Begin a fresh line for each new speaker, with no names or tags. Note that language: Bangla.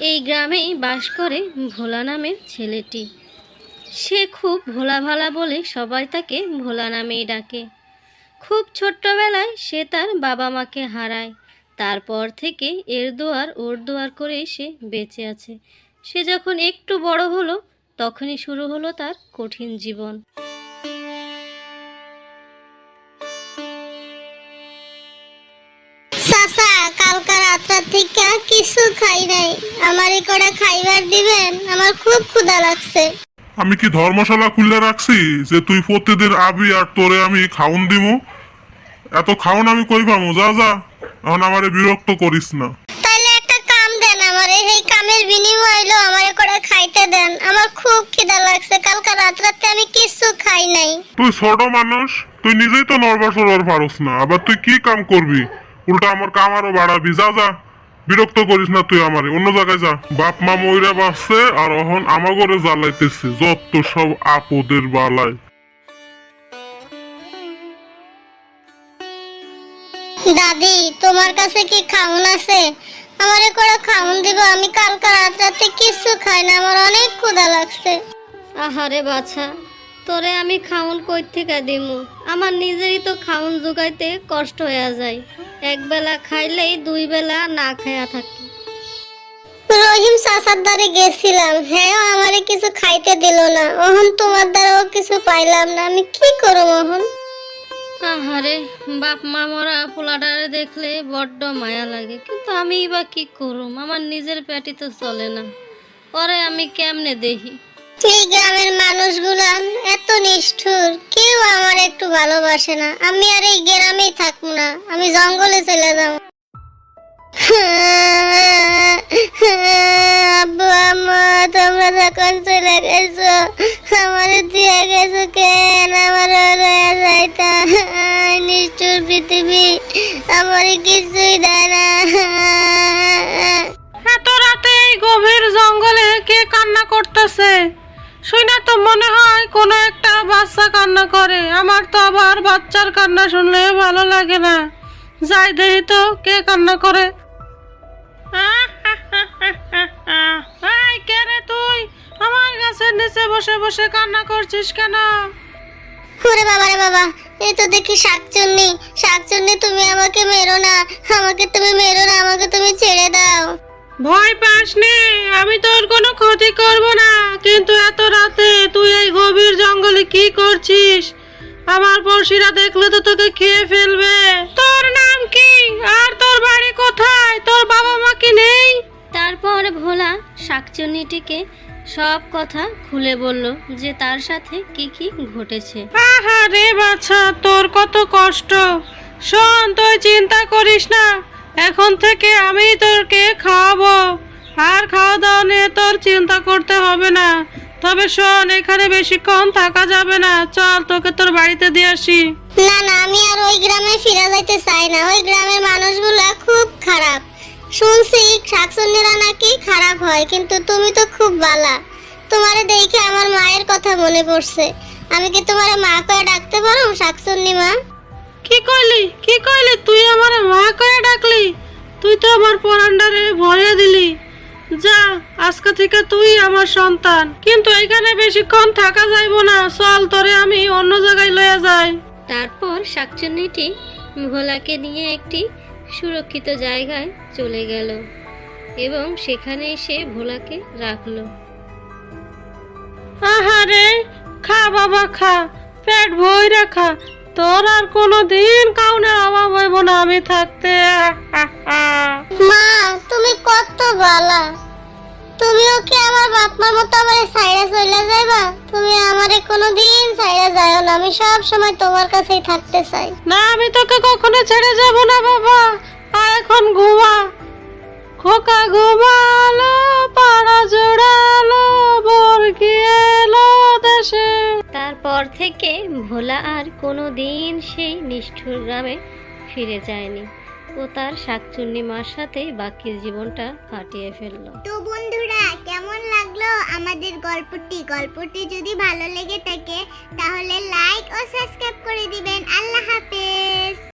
এই গ্রামেই বাস করে ভোলা নামের ছেলেটি। সে খুব ভোলা ভালা বলে সবাই তাকে ভোলা নামেই ডাকে। খুব ছোট্টবেলায় সে তার বাবা মাকে হারায়। তারপর থেকে এর দোয়ার ওর দোয়ার করে সে বেঁচে আছে। সে যখন একটু বড় হলো, তখনই শুরু হলো তার কঠিন জীবন।
রাত্রা থেকে কিছু খাই নাই। আমারে করে খাইবার দিবেন আমার খুব ক্ষুধা লাগছে।
আমি কি ধর্মশালা খুলে রাখছি যে তুই প্রতিদিন আবি আর তোরে আমি খাউন দিমু? এত খাওন আমি কই পামু? যা যা। এখন আমারে বিরক্ত করিস না।
তাইলে একটা কাম দেন আমারে এই কামের বিনিময় আমারে করে খাইতে দেন। আমার খুব খিদা লাগছে কালকা রাত্রাতে আমি কিছু খাই নাই।
তুই ছোট মানুষ তুই নিজেই তো নড়বার সরবার পারস না। আবার তুই কি কাম করবি? উল্টা আমার কাম আরও বাড়াবি যা যা বিরক্ত করিস না তুই আমারে অন্য জায়গায় যা। বাপ মা ময়রা বাঁচছে আর অহন আমাগরে জ্বালাইতেছে যত সব আপদের বালায়
দাদি তোমার কাছে কি খাউন আছে? আমারে করে খাউন দিব আমি কালকা রাত্রাতে কিছু খাই না আমার অনেক ক্ষুধা লাগছে।
আহারে বাছা তোরে আমি খাউন কই থেকে দিমু? আমার নিজেরই তো খাউন জোগাইতে কষ্ট হয়ে যায়। এক বেলা খাইলেই দুই বেলা না খায়া থাকি।
রহিম চাচার দ্বারে গেছিলাম। হ্যাঁ আমারে কিছু খাইতে দিল না। ওহন তোমার দ্বারাও কিছু পাইলাম না। আমি কি করব ওহন
আহারে বাপ মা মরা পোলাটারে দেখলে বড্ড মায়া লাগে। কিন্তু আমি বা কি করুম? আমার নিজের পেটি তো চলে না। পরে আমি কেমনে দেখি?
এই গ্রামের মানুষগুলা এত নিষ্ঠুর, কেউ আমার একটু ভালোবাসে না। আমি আর এই গ্রামেই থাকব না, আমি জঙ্গলে চলে যাব। আব্বু, আম্মা, তোমরা যখন চলে গেছো, আমার দিয়ে গেছো কেন? আমার যাইতা নিষ্ঠুর পৃথিবী, আমার কিছুই দেয় না।
এত রাতে গভীর জঙ্গলে কে কান্না করতেছে? শুনে তো মনে হয় কোনো একটা বাচ্চা কান্না করে। আমার তো আবার বাচ্চার কান্না শুনলে ভালো লাগে না। যাই দেখি তো কে কান্না করে। কে রে তুই? আমার গাছের নিচে বসে বসে কান্না করছিস কেন?
ওরে বাবা রে বাবা এই তো দেখি শাকচুন্নি। শাকচুন্নি, তুমি আমাকে মেরো না। আমাকে তুমি মেরো না, আমাকে তুমি ছেড়ে দাও।
ভয় পাস নে আমি তোর কোনো ক্ষতি করব না। কিন্তু এত রাতে তুই এই গভীর জঙ্গলে কি করছিস? আমার পড়শিরা দেখলে তো তোকে খেয়ে ফেলবে। তোর নাম কি? আর তোর বাড়ি কোথায়? তোর বাবা মা কি নেই?
তারপর ভোলা শাকচুন্নিটিকে সব কথা খুলে বলল যে তার সাথে কি কি ঘটেছে।
আহা রে বাচ্চা তোর কত কষ্ট। শোন তুই চিন্তা করিস না। এখন থেকে আমি তোরকে খাওয়াবো। আর খাওয়া দাওয়া নিয়ে তোর চিন্তা করতে হবে না। তবে শোন এখানে বেশিক্ষণ থাকা যাবে না। চল তোকে তোর বাড়িতে দিয়ে আসি।
না না আমি আর ওই গ্রামে ফিরে যাইতে চাই না। ওই গ্রামের মানুষগুলা খুব খারাপ। শুনছি শাকচুন্নিরা নাকি খারাপ হয় কিন্তু তুমি তো খুব বালা। তোমারে দেখে আমার মায়ের কথা মনে পড়ছে। আমি কি তোমার মা কয়ে ডাকতে পারো শাকচুন্নি মা?
কি কইলি? কি কইলি? তুই আমার থেকে তুই আমার সন্তান। কিন্তু এখানে বেশিক্ষণ থাকা যাইব না। চল তোরে আমি অন্য জায়গায় লয়ে যাই।
তারপর শাকচুন্নিটি ভোলাকে নিয়ে একটি সুরক্ষিত জায়গায় চলে গেল এবং সেখানে এসে ভোলাকে রাখল।
আহারে খা বাবা খা। পেট ভইরা রাখা। তোর আর কোনো দিন কাউনের অভাব হইব না আমি থাকতে।
মা তুমি কত বালা। তুমিও কি আমার বাপ মার মতো আমার সাইরা চলে যাইবা? তুমি আমারে কোনোদিন সাইরা যাও না আমি সব সময় তোমার কাছেই থাকতে চাই।
না আমি তোকে কখনো ছেড়ে যাব না বাবা। আর এখন ঘুমা। খোকা ঘুমালো পাড়া জোড়ালো বর্গি এলো দেশে।
তারপর থেকে ভোলা আর কোনো দিন সেই নিষ্ঠুর গ্রামে ফিরে যায়নি। ও তার শাকচুন্নি মার সাথে বাকি জীবনটা কাটিয়ে ফেলল।
তো বন্ধুরা, কেমন লাগল আমাদের গল্পটি? গল্পটি যদি ভালো লেগে থাকে, তাহলে লাইক ও সাবস্ক্রাইব করে দিবেন। আল্লাহ হাফেজ!